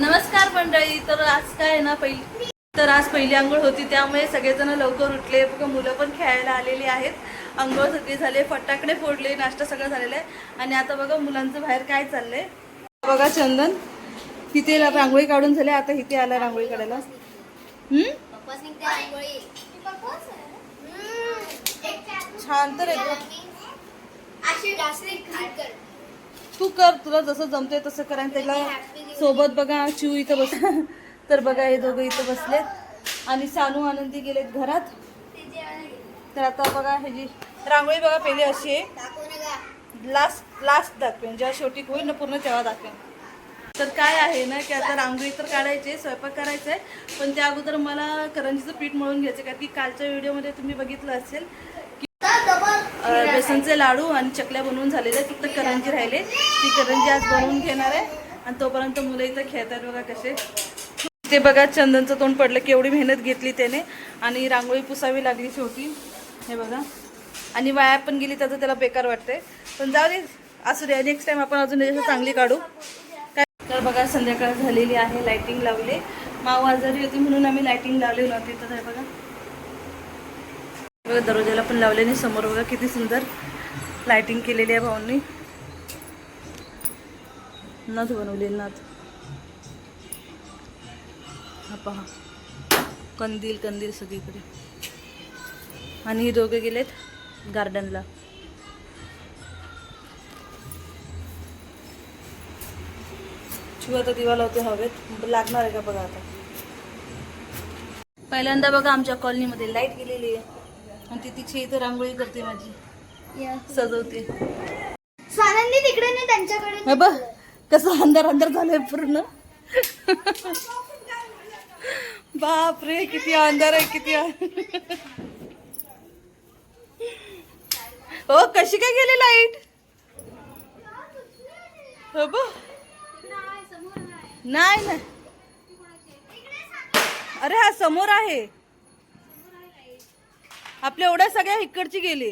नमस्कार मंडळी तर आज काय आहे ना पहिली तर आज पहिली आंघोळ होती त्यामुळे सगळेजण लवकर उठले. मुलं पण खेळायला आलेली आहेत. आंघोळ सगळी झाले फटाकडे फोडले नाश्ता सगळं झालेला आहे. आणि आता बघा मुलांचं बाहेर काय चाललंय. बघा चंदन तिथे रांगोळी काढून झाले आता इथे आला रांगोळी काढायला. छान तर तू कर तुला जसं जमते तसं कर आणि त्याला सोबत बघा चिव इथं बस तर बघा हे दोघं इथं बसलेत. आणि सानू आनंदी गेलेत घरात. तर आता बघा ह्याची रांगोळी बघा पहिली अशी आहे. लास्ट लास्ट दाखवेन. जेव्हा शेवटी होईल ना पूर्ण तेव्हा दाखवेन. तर काय आहे ना की आता रांगोळी तर काढायची आहे, स्वयंपाक करायचा आहे. पण त्या अगोदर मला करंजीचं पीठ मळून घ्यायचं कारण की कालच्या व्हिडिओमध्ये तुम्ही बघितलं असेल. बेसनचे लाडू आणि चकल्या बनवून झालेले फक्त करंजी राहिले. ती करंजी आज बनवून घेणार आहे. आणि तोपर्यंत मुलं इथं खेळतात बघा कसे. ते बघा चंदनचं तोंड पडलं केवढी मेहनत घेतली त्याने. आणि रांगोळी पुसावी लागली शेवटी. हे बघा. आणि वाया पण गेली त्याचं त्याला बेकार वाटतंय. पण जाऊ दे असू दे नेक्स्ट टाइम आपण अजून याच्यात चांगली काढू. काय तर बघा संध्याकाळ झालेली आहे लायटिंग लावली. माव आजारी होती म्हणून आम्ही लायटिंग लावली नव्हती. तर हे बघा. बघा दरवाजाला पण लावले नाही समोर बघा किती सुंदर लाइटिंग केलेली आहे भाऊंनी. नथ बनवलेली नथ. हा पहा. कंदील कंदील सगळीकडे. आणि हे दोघे गेलेत गार्डनला शिव आता दिवा लावते हवेत. लागणार आहे का बघा आता? पहिल्यांदा बघा आमच्या कॉलनीमध्ये लाइट गेलेली आहे. आणि ती तिची इथं रांगोळी करते माझी. सजवते. स्वानंदी तिकडे नाही त्यांच्याकडे हे बघ कसं अंधार अंधार झालंय पूर्ण. बाप रे किती अंधार आहे किती हो कशी काय गेली लाइट? हो नाही ना. अरे हा समोर आहे. आपल्या एवढ्या सगळ्या इकडची गेली.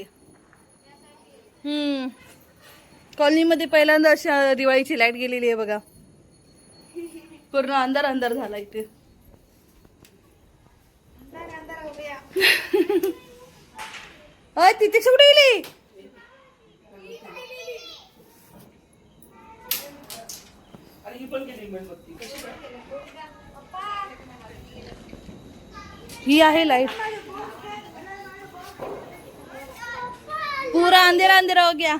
हम्म. कॉलनीमध्ये पहिल्यांदा अशी दिवाळीची लाइट गेलेली आहे बघा. पूर्ण अंधार अंधार झाला इथे. अय तिथे कुठे गेली? ही आहे लाइट. पूरा अंधेरा अंधेरा हो गया।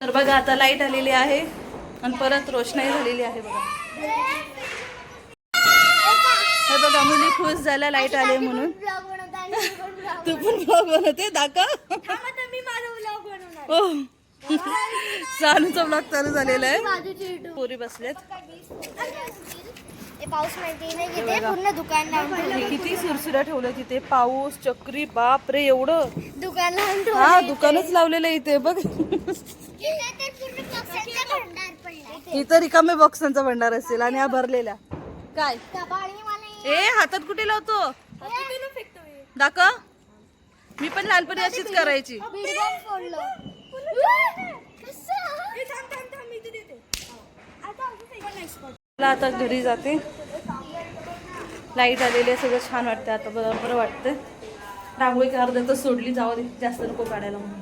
तर बघा आता लाइट आलेली आहे आणि परत रोषणाई झालेली आहे बघा. हे बघा मुली खुश झाल्या लाइट आले म्हणून. तू पण ब्लॉग बनवते दाखव. हो. सानूचा ब्लॉग चालू झालेला आहे. पोरी बसलेत. पाऊस माहिती नाही पूर्ण दुकान लावून. किती सुरसुऱ्या ठेवलं तिथे पाऊस चक्री बाप रे एवढं दुकान लावून. हा दुकानच लावलेलं आहे इथे बघ इथे तर पूर्ण पक्ष्यांचा भंडार पडलाय. इथं रिकामे बॉक्सांचा भंडार असेल आणि हा भरलेला काय मला ए हातात कुठे लावतो दाखव मी पण लहानपणी अशीच करायची बिडबॉम फोडलं. कसं? मला आता घरी जाते लाइट आलेली आहे सगळं छान वाटतं आता बरं बरं वाटतं रांगोळी का अर्ध्यातच सोडली जाऊ दे जास्त नको काढायला म्हणून.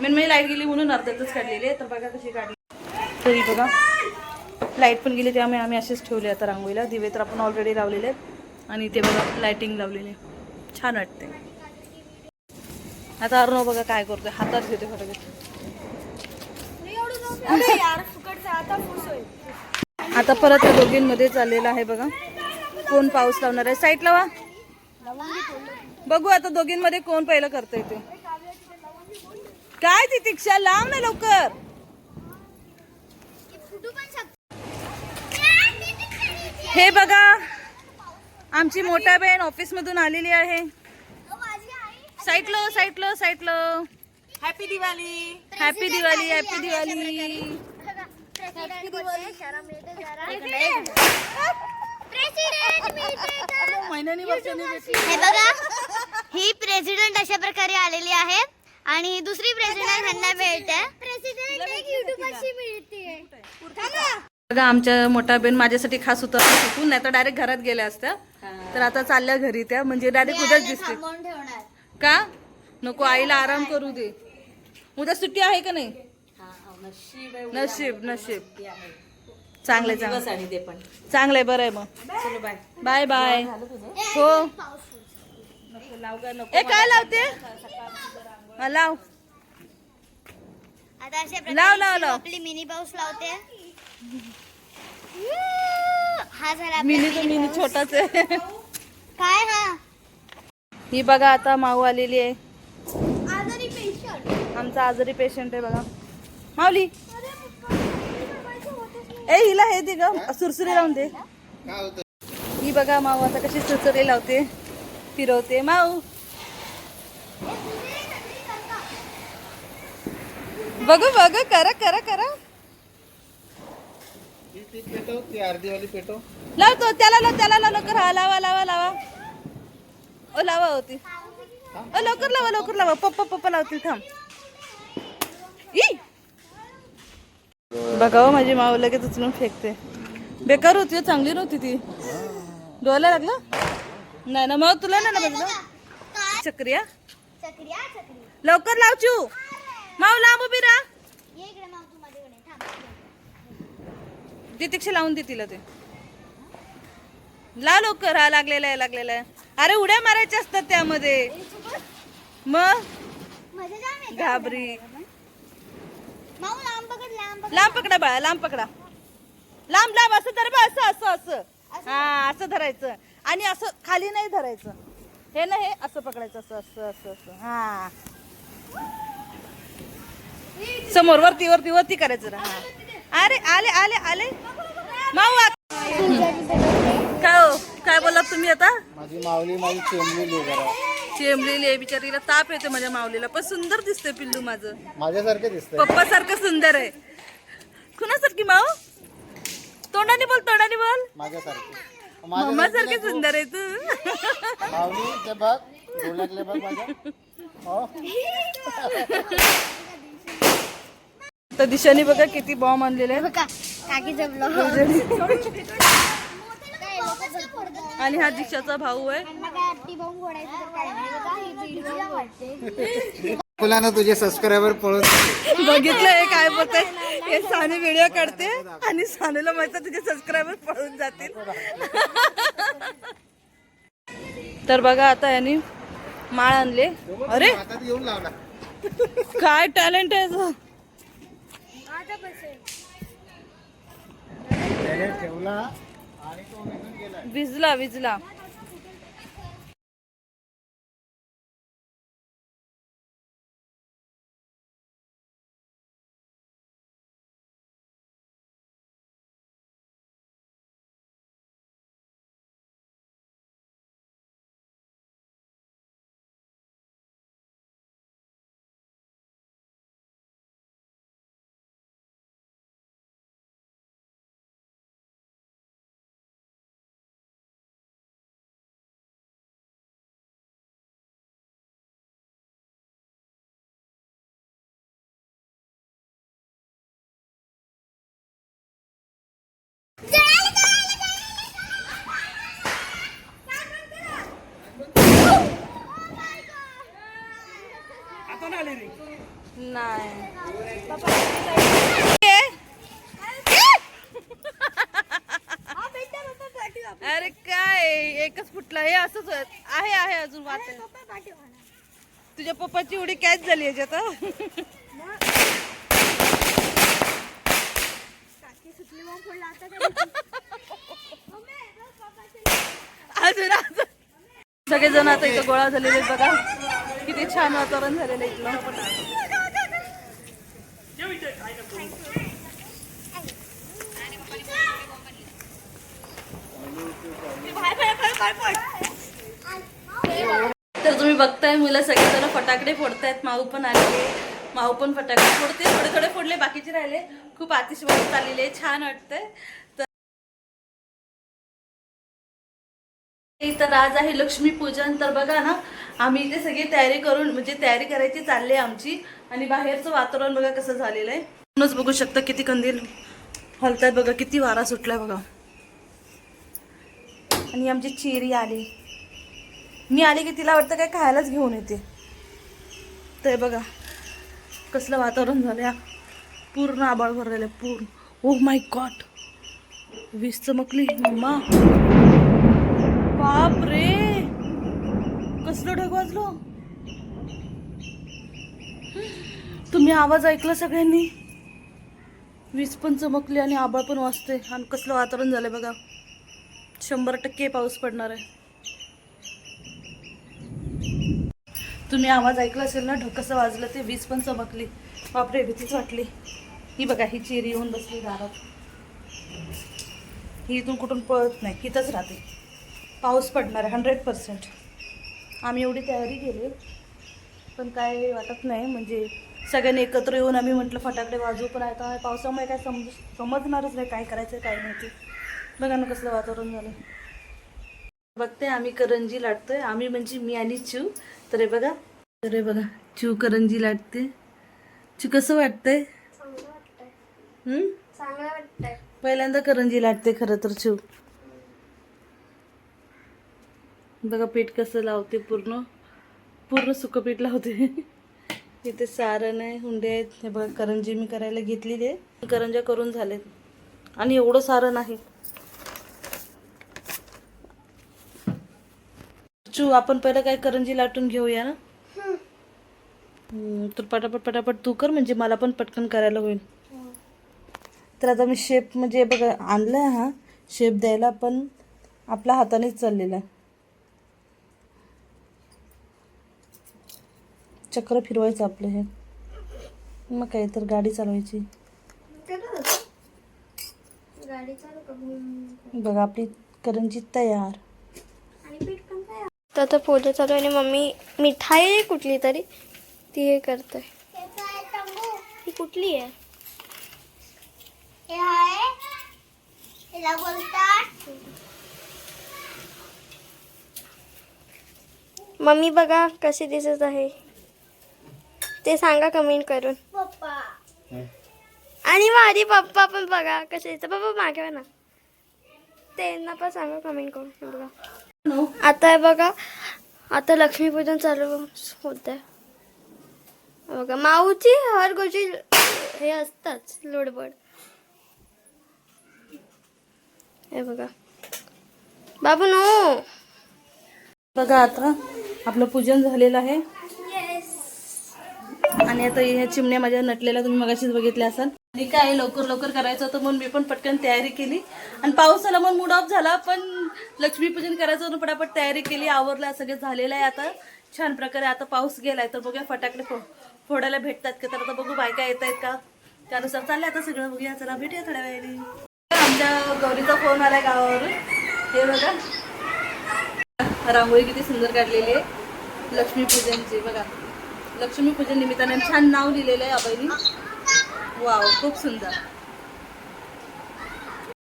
मेन मी लाइट गेली म्हणून अर्ध्यातच काढलेली आहे तर बघा कशी काढली. तरी बघा लाइट पण गेली त्यामुळे आम्ही असेच ठेवले आता रांगोळीला. दिवे तर आपण ऑलरेडी लावलेले आहेत. आणि ते बघा लाईटिंग लावलेली आहे. छान वाटते आता अरुण बघा काय करतोय. हातात घेते होईल. आता परत या दोघींमध्ये चाललेला आहे बघा. कोण पाऊस लावणार आहे? साईट लावा. बघू आता दोघींमध्ये कोण पहिलं करतंय ते. काय ती तिक्षा लाव ना लवकर. फुटू पण शकतं. हे बघा आमची मोठ्या बहीण ऑफिस मधून आलेली आहे. अहो, माझी आई साईटलो साईटलो साईटलो happy Diwali happy Diwali happy Diwali महिन्यानी वर्षांनी भेटली. हे बघा ही प्रेसिडेंट अशा प्रकारे आलेली आहे आणि दुसरी प्रेसिडेंट ह्यांना मिळते. बघा आमच्या मोठा बहीण माझ्यासाठी खास होता शिकून नाही तर डायरेक्ट घरात गेल्या असत्या. तर आता चालल्या घरी त्या म्हणजे डायरेक्ट उद्याच दिसते. का? नको आईला आराम करू दे. उद्या सुट्टी आहे का नाही? नशीब नशीब चांगले दिवस आणि ते पण. चांगलंय बरं आहे मग. चलो बाय. Bye bye. हो. ए काय लावते? लाव. लाव, लाव, लाव. आपली मिनी पाऊस लावते. हा झाला मिनी तर mini मिनी. छोटाच आहे. काय हा? ही बघा आता माऊ आलेली आहे. आजारी पेशंट आमचा आजारी पेशंट आहे बघा. माऊली. ए हिला हे दे ग सुरसुरी लावून दे. ही बघा माऊ आता कशी सुरसुरी लावते फिरवते. माऊ. बघू बघू करा करा करा. लावतो त्याला लाव त्याला लाव लवकर. हा लावा लावा लावा. ओ लावा होती. ओ लवकर लावा लवकर लावा. पप्पा पप्पा लावतील थांब. ई! बघा हो, माझी माऊ लगेच उचलून फेकते. बेकार होती हो, चांगली नव्हती ती. डोळ्याला लागलं? नाही ना मग तुला नाही ना बघलं? चक्रिया? चक्री चक्री लवकर लाव चू माऊ लांब उभी राहा. थांब तितिक्षा लावून दे तिला ते. ला लवकर हा लागलेला आहे लागलेला आहे. अरे उड्या मारायच्या असतात त्यामध्ये. मग? घाबरी. लांब पकड लांब पकड. लांब पकडा बाळा लांब पकडा. लांब लांब असं धर बा असं असं असं. हा असं धरायचं. आणि असं खाली नाही धरायचं. हे ना हे असं पकडायचं असं असं असं असं. हा. समोर वरती वरती वरती करायचं ना हा. अरे आले आले आले. माऊ काय हो? काय बोललात तुम्ही आता? माझी माऊली माझी चेंबलेली आहे आहे बिचारीला ताप येते माझ्या माऊलीला पण सुंदर दिसते पिल्लू माझं. माझ्यासारखे दिसतंय. पप्पा सारखं सुंदर आहे. कुणासारखी माऊ तोंडाने बोल तोंडाने बोल. माझ्यासारखे. मम्मा सारखी सुंदर आहे तू. माऊली ते बघ. डोळ्यातले बघ माझ्या. हो. तर दिशाने बघा किती बॉम्ब आणलेले आहेत. बघा काकीचा ब्लॉग काय लोक झटपट आणि हा दीक्षाचा भाऊ आहे. ही मुलांना तुझे सबस्क्रायबर पळून बघितलं हे काय बोलतंय हे साने व्हिडिओ काढते आणि सानेला माहीत तुझे सबस्क्रायबर पळून जातील. तर बघा आता यांनी माळ आणले. अरे! काय टॅलेंट आहे ठेवला आणि तो निघून नाही. अरे काय एकच फुटला हे असंच आहे आहे अजून वाच तुझ्या पप्पाची एवढी कॅच झाली याच्यात हं? अजून सगळेजण आता इथं गोळा झालेले बघा. किती छान वातावरण झालेलं आहे इथलं. तर तुम्ही बघताय मुलं सगळेजण फटाकडे फोडतायत. माऊ पण आलेले माऊ पण फटाकडे फोडते थोडे थोडे फोडले बाकीचे राहिले. खूप आतिषबाजी चाललेली आहे. छान वाटतंय. तर आज आहे लक्ष्मी पूजन. तर बघा ना आम्ही इथे सगळी तयारी करून म्हणजे तयारी करायची चालली आहे आमची. आणि बाहेरचं वातावरण बघा कसं झालेलं आहे. म्हणूनच बघू शकता किती कंदील हलतायत बघा किती वारा सुटलाय बघा. आणि आमची चेरी आली. मी आली की तिला वाटतं काय खायलाच घेऊन येते. ते बघा कसलं वातावरण झालं या पूर्ण आबाळ भरलेलं आहे पूर्ण. ओ माय गॉड वीज चमकली. मम्मा बाप रे. कसलं ढग वाजलो? तुम्ही आवाज ऐकला सगळ्यांनी? वीज पण चमकली आणि आबाळ पण वाजते आणि कसलं वातावरण झालंय बघा. शंभर टक्के पाऊस पडणार आहे. तुम्ही आवाज ऐकला असेल ना ढग कसं वाजलं ते वीज पण चमकली. बापरे भीतीच वाटली. ही बघा ही चेरी येऊन बसली दारात. ही इथून कुठून पळत नाही इथंच राहते. पाऊस पडणार आहे हंड्रेड पर्सेंट आम्ही एवढी तयारी केली पण काय वाटत नाही म्हणजे सगळ्यांनी एकत्र येऊन आम्ही म्हटलं फटाकडे वाजवू पण आहे तर पावसामुळे काय समज समजणारच नाही काय करायचं काय नाही ते. बघा ना कसलं वातावरण झालं. बघते आम्ही करंजी लाटतोय. आम्ही म्हणजे मी आणि चिव तर हे बघा तर हे बघा चिव करंजी लाटते. चिव कसं वाटतंय? पहिल्यांदा करंजी लाटते खरं तर चिव बघा पीठ कसं लावते पूर्ण. पूर्ण सुकं पीठ लावते. इथे सारण आहे हुंडे आहेत. हे बघा करंजी मी करायला घेतलेली आहे. करंज्या करून झालेत. आणि एवढं सारण आहे. चू आपण पहिलं काय करंजी लाटून घेऊया ना? तर पटापट पटापट तू कर म्हणजे मला पण पटकन करायला होईल. तर आता मी शेप म्हणजे बघा आणलाय हा. शेप द्यायला पण आपल्या हातानेच चाललेला आहे. चक्र फिरवायचं आपलं हे. मग काय तर गाडी चालवायची. बघा आपली करंजी तयार. आणि पीठ पण काय तर आता पूजा चालू आहे आणि मम्मी मिठाई आहे कुठली तरी ती हे करते ही कुठली आहे? मम्मी बघा कशी दिसत आहे. ते सांगा कमेंट करून. आणि माझी पप्पा पण बघा कसे पप्पा मागे ना. त्यांना पण सांगा कमेंट करून हे बघा नो आता बघा आता लक्ष्मीपूजन चालू होत आहे बघा माऊची हर गोष्टी हे असतात लोडबड. हे बघा. बाबू नो. बघा आता आपलं पूजन झालेलं आहे. आणि आता ह्या चिमण्या माझ्या नटलेल्या तुम्ही मगाशीच बघितल्या असाल. आणि काय लवकर लवकर करायचं होतं म्हणून मी पण पटकन तयारी केली. आणि पाऊस आला म्हणून मूड ऑफ झाला पण लक्ष्मीपूजन करायचं म्हणून पटापट तयारी केली. आवरला सगळं झालेलं आहे आता. छान प्रकारे आता पाऊस गेलाय. तर बघूया फटाकडे फो फोडायला भेटतात का? तर आता बघू बायका येत आहेत का? त्यानुसार चाललंय आता सगळं. बघूया चला भेटूया थोड्या वेळेने. आमच्या गौरीचा फोन आलाय गावावरून. हे बघा. रांगोळी किती सुंदर काढलेली आहे. लक्ष्मीपूजनची बघा. लक्ष्मीपूजन निमित्ताने छान नाव लिहिलेलं आहे अभयनी वाव खूप सुंदर.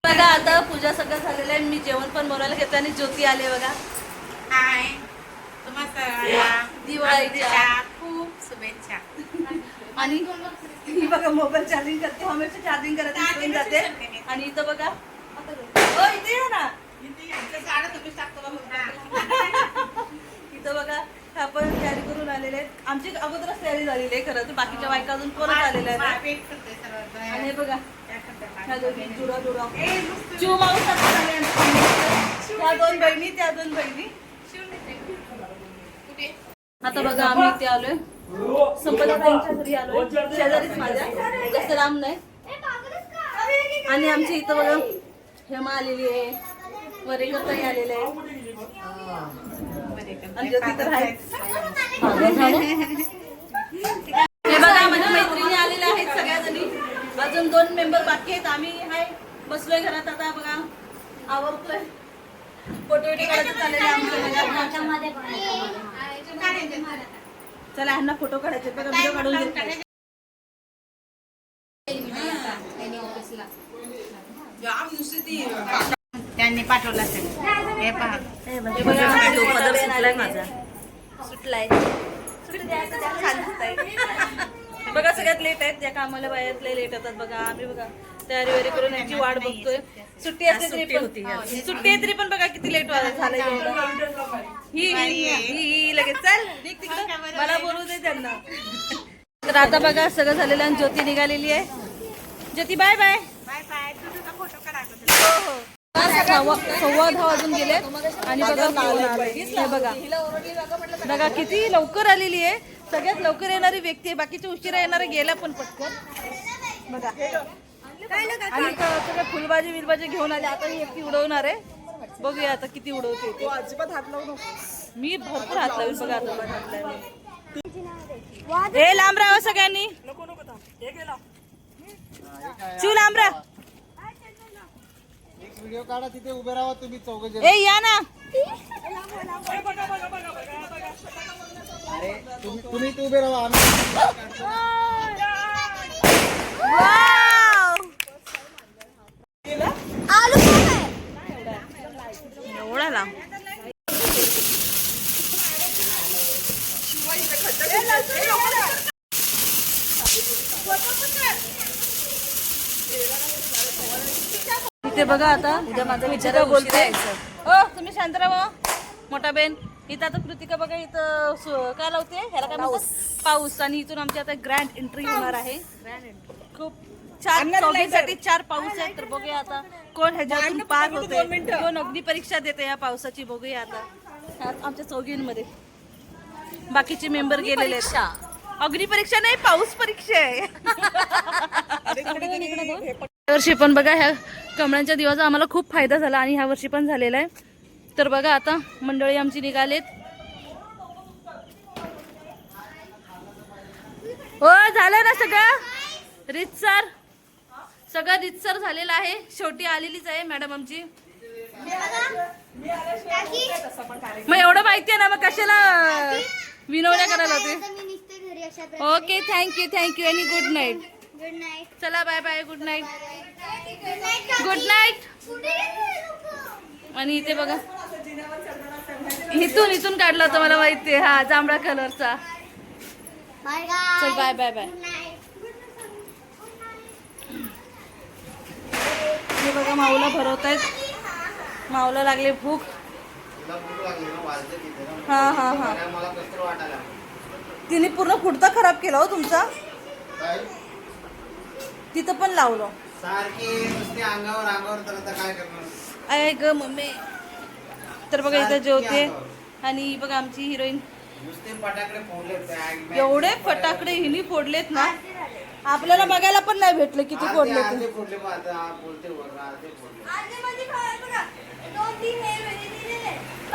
बघा आता पूजा सगळं झालेलं आहे. मी जेवण पण बनवायला घेते आणि ज्योती आले बघा. हाय. दिवाळीच्या. खूप शुभेच्छा. आणि ही बघा मोबाईल चार्जिंग करते. हमेशा चार्जिंग करत जाते. आणि इथं बघा. ओ इथे या ना. इथं बघा. आपण तयारी करून आलेले आहेत. आमची अगोदरच तयारी झालेली आहे खरं तर बाकीच्या बायका अजून परत आलेल्या आहेत. आणि हे बघा. ह्या दोघी जुडा जुडा माऊस. त्या दोन बहिणी त्या दोन बहिणी. आता बघा आम्ही इथे आलोय. संपदाताईंच्या घरी आलोय. शेजारीच माझ्या. जास्त लांब नाही. आणि आमच्या इथं बघा हेमा आलेली आहे. वरेकर ताई आलेले आहे हे बघा माझ्या मैत्रिणी आलेल्या आहेत सगळ्या जणी अजून दोन मेंबर बाकी आहेत. आम्ही हाय बसलोय घरात आता बघा. आवरतोय. फोटो विटो काढायचं चाललेलं आमचं. चला ह्यांना फोटो काढायचे बघा व्हिडिओ काढून घेते. त्यांनी पाठवला असेल. हे पहा. हे बघा माझा. सुटलाय. सगळ्यात लेट आहेत. त्या कामाला बाहेरले लेट येतात बघा. आम्ही बघा तयारी वगैरे करून यांची वाट बघतोय. सुट्टी असते तरी पण. सुट्टी आहे तरी पण बघा किती लेट झालं. ही ही. ही ही लगेच चल मला बोलू दे त्यांना. तर आता बघा सगळं झालेलं आणि ज्योती निघालेली आहे. Jyoti bye bye bye bye तुझा फोटो काढा सव्वा सव्वा दहा वाजून गेले आणि बघा. हे बघा बघा किती लवकर आलेली आहे. सगळ्यात लवकर येणारी व्यक्ती आहे. बाकीचे उशिरा येणारे गेल्या पण पटकन. बघा. आणि इथं सगळं फुलभाजी बिलभाजी घेऊन आले. आता ही एकटी उडवणार आहे. बघूया आता किती उडवते ते. मी भरपूर हात लावेल बघा आता हात लावेल. ए लांब राहा सगळ्यांनी. शिव लांब राहा. व्हिडिओ काढा तिथे उभे राहा तुम्ही चौघ ए या ना. अरे तुम्ही इथे उभे राहा आम्ही एवढा लांब इथे बघा आता. उद्या माझा विचार बोलते. हो तुम्ही शांत राहा मोठा बेन. इथं आता कृतिका बघा इथं काय लावते? ह्याला काय म्हणतात? पाऊस. आणि इथून आमची आता ग्रँड एंट्री होणार आहे. खूप चार चौघींसाठी चार पाऊस आहेत. तर बघूया आता. कोण ह्याच्यातून पार होते कोण अग्नी परीक्षा देते या पावसाची बघूया आता. आमच्या चौघींमध्ये. बाकीचे मेंबर गेलेले आहेत. अग्नी परीक्षा नाही पाऊस परीक्षा आहे. वर्षी पण बघा ह्या कमळांच्या दिवसाचा आम्हाला खूप फायदा झाला आणि ह्या वर्षी पण झालेला आहे. तर बघा आता मंडळी आमची निघालेत. हो झालं ना सगळं? रितसर. सगळं रितसर झालेलं आहे. शेवटी आलेलीच आहे मॅडम आमची. मग एवढं माहिती आहे ना मग कशाला विनवण्या करायला होते? Okay thank you thank you आणि गुड नाईट गुड नाईट चला bye bye good night good night आणि इथे बघा. इथून इथून काढला होता मला माहिती आहे. हा जांभळा कलरचा बाय चल bye bye bye good night हे बघा माऊला भरवत आहेत माऊला लागले भूक. तुला भूक लागली ना वाजले तिथे ना हा हा हा. तिने पूर्ण कुर्ता खराब केला हो तुमचा. तिथं पण लावलं. सारखी नुसती अंगावर अंगावर तर आता काय करणार? आहे ग मम्मी. तर बघा इथं जेवते. आणि बघा आमची हिरोईन. नुसते फटाकडे फोडले bag- bag- एवढे फटाकडे हिनी फोडलेत ना. आपल्याला बघायला पण नाही भेटलं किती फोडले ते अर्धे फोडले बा, आता बोलते वर, अर्धे फोडले.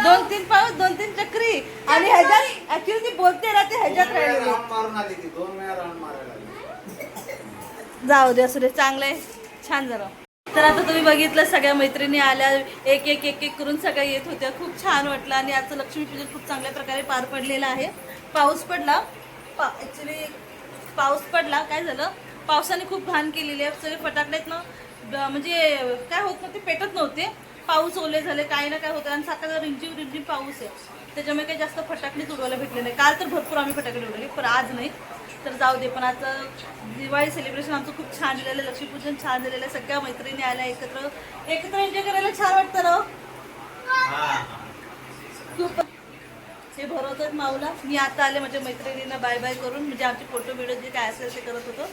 दोन तीन पाऊस दोन तीन चक्री. आणि ह्याच्यात ऍक्च्युली ती बोलते ना ते ह्याच्यात दोन वेळा राहिलेले. राऊंड मारून आली ती दोन वेळा राऊंड मारायला. जाऊ दे असू दे. चांगलं आहे. छान झालं तर आता तुम्ही बघितलं सगळ्या मैत्रिणी आल्या. एक एक एक एक करून सगळ्या येत होत्या. खूप छान वाटलं आणि आजचं लक्ष्मीपूजन खूप चांगल्या प्रकारे पार पडलेलं आहे. पाऊस पडला. पा ॲक्च्युली पाऊस पडला. काय झालं? पावसाने खूप घाण केलेली आहे. सगळे फटाकड्यात ना. म्हणजे काय होत नव्हते पेटत नव्हते. पाऊस ओले झाले काही ना काय होतं. आणि सारखा रिमझिम रिमझिम पाऊस आहे. त्याच्यामुळे काही जास्त फटाकडेच उडवायला भेटले नाही. काल तर भरपूर आम्ही फटाकडे उडवले पण आज नाही. तर जाऊ दे पण आता दिवाळी सेलिब्रेशन आमचं खूप छान झालेलं लक्ष्मीपूजन छान झालेलं आहे. सगळ्या मैत्रिणी आल्या एकत्र एकत्र एन्जॉय करायला छान वाटतं ना हो? खूप हे भरवतात माऊला. मी आता आले माझ्या मैत्रिणींना बाय बाय करून. म्हणजे आमचे फोटो व्हिडिओ जे काय असेल ते करत होतो.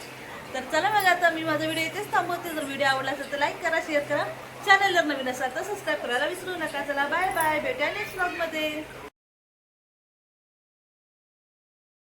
तर चला मग आता मी माझा व्हिडिओ इथेच थांबवते. जर व्हिडिओ आवडला असेल तर लाईक करा शेअर करा. चॅनल जर नवीन असाल तर सबस्क्राईब करायला विसरू नका. चला बाय बाय भेटूया नेक्स्ट ब्लॉगमध्ये